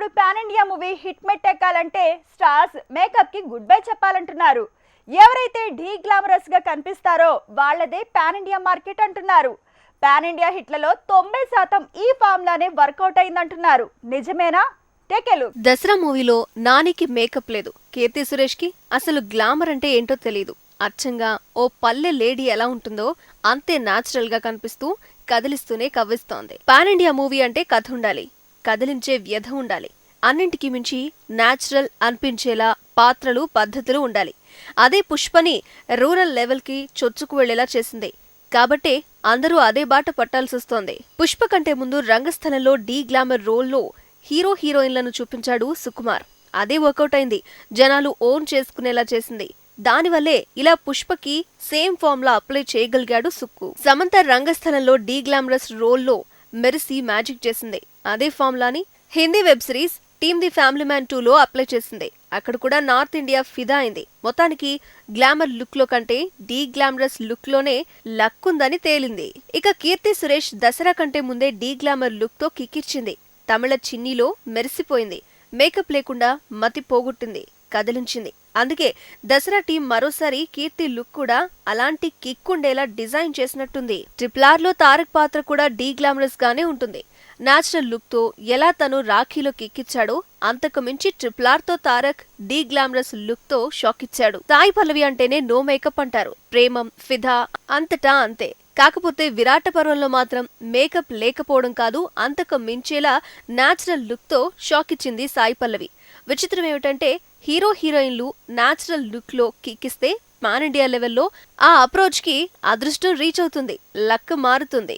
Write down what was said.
ఇప్పుడు pan India movie hit మెట్టెక్కాలంటే stars మేకప్కి గుడ్ బై చెప్పాలంటున్నారు. ఎవరైతే ఢీ గ్లామరస్గా కనిపిస్తారో వాళ్ళదే పాన్ ఇండియా మార్కెట్ అంటున్నారు. పాన్ ఇండియా హిట్లలో తొంభై శాతం ఈ ఫామ్లానే వర్కౌట్ అయిందంటున్నారు. నిజమేనా? టెకెలు దసరా మూవీలో నానికి మేకప్ లేదు. కీర్తి సురేష్కి అసలు గ్లామర్ అంటే ఏంటో తెలియదు అచ్చంగా ఓ పల్లె లేడీ ఎలా ఉంటుందో అంతే నాచురల్గా కనిపిస్తూ కదిలిస్తూనే కవ్విస్తోంది. పాన్ ఇండియా మూవీ అంటే కథ ఉండాలి. కదిలించే వ్యధ ఉండాలి. అన్నింటికి మించి న్యాచురల్ అనిపించేలా పాత్రలు పద్ధతులు ఉండాలి. అదే పుష్పని రూరల్ లెవెల్కి చొచ్చుకు వెళ్ళేలా చేసింది. కాబట్టే అందరూ అదే బాట పట్టాల్సొస్తోంది పుష్ప కంటే ముందు రంగస్థలంలో డీ గ్లామర్ రోల్లో హీరో హీరోయిన్లను చూపించాడు సుకుమార్. అదే వర్కౌట్ అయింది. జనాలు ఓన్ చేసుకునేలా చేసింది. దానివల్లే ఇలా పుష్పకి సేమ్ ఫామ్ అప్లై చేయగలిగాడు సుక్కు. సమంత రంగస్థలంలో డీ గ్లామరస్ రోల్లో మెరిసి మ్యాజిక్ చేసింది. అదే ఫామ్లాని Hindi web series team the family man టూలో అప్లై చేసింది. అక్కడ కూడా నార్త్ ఇండియా ఫిదా అయింది. మొత్తానికి గ్లామర్ లుక్లో కంటే డీ గ్లామరస్ లుక్లోనే లక్ ఉందని తేలింది. ఇక కీర్తి సురేష్ దసరా కంటే ముందే డీ గ్లామర్ లుక్తో కిక్కిచ్చింది తమిళ చిన్నీలో మెరిసిపోయింది. మేకప్ లేకుండా మతి పోగొట్టింది. కదిలించింది. అందుకే దసరా టీం మరోసారి కీర్తి లుక్ కూడా అలాంటి కిక్ ఉండేలా డిజైన్ చేసినట్టుంది. ట్రిపుల్ ఆర్లో తారక్ పాత్ర కూడా డీ గ్లామరస్ గానే ఉంటుంది. న్యాచురల్ లుక్తో ఎలా తను రాఖీలో కిక్కిచ్చాడో అంతకు మించి ట్రిపుల్ ఆర్తో తారక్ డీ గ్లామరస్ లుక్తో షాక్ ఇచ్చాడు. సాయి పల్లవి అంటేనే నో మేకప్ అంటారు. ప్రేమం ఫిదా అంతటా అంతే. కాకపోతే విరాట పర్వంలో మాత్రం మేకప్ లేకపోవడం కాదు అంతకు మించేలా నాచురల్ లుక్తో షాక్ ఇచ్చింది సాయి పల్లవి. విచిత్రం ఏమిటంటే హీరో హీరోయిన్లు నాచురల్ లుక్లో కిక్కిస్తే పాన్ ఇండియా లెవెల్లో ఆ అప్రోచ్కి అదృష్టం రీచ్ అవుతుంది లక్ మారుతుంది.